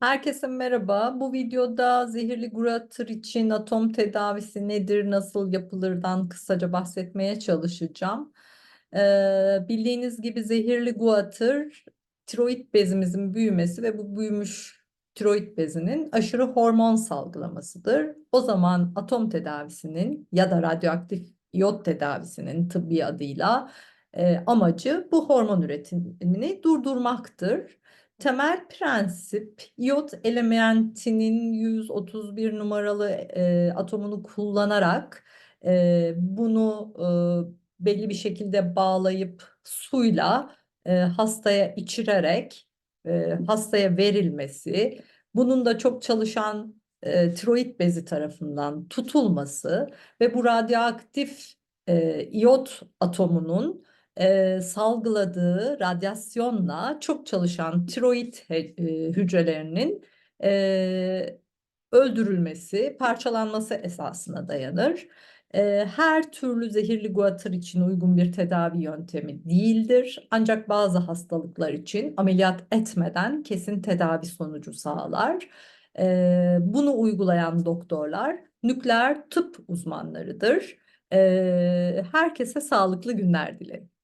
Herkese merhaba. Bu videoda zehirli guatr için atom tedavisi nedir, nasıl yapılırdan kısaca bahsetmeye çalışacağım. Ee, bildiğiniz gibi zehirli guatr tiroid bezimizin büyümesi ve bu büyümüş tiroid bezinin aşırı hormon salgılamasıdır. O zaman atom tedavisinin ya da radyoaktif iyot tedavisinin tıbbi adıyla e, amacı bu hormon üretimini durdurmaktır. Temel prensip iyot elementinin 131 numaralı e, atomunu kullanarak e, bunu e, belli bir şekilde bağlayıp suyla e, hastaya içirerek e, hastaya verilmesi, bunun da çok çalışan e, tiroid bezi tarafından tutulması ve bu radyoaktif e, iyot atomunun e, salgıladığı radyasyonla çok çalışan tiroid hücrelerinin e, öldürülmesi, parçalanması esasına dayanır. E, her türlü zehirli guatr için uygun bir tedavi yöntemi değildir. Ancak bazı hastalıklar için ameliyat etmeden kesin tedavi sonucu sağlar. E, bunu uygulayan doktorlar nükleer tıp uzmanlarıdır. E, herkese sağlıklı günler dilerim.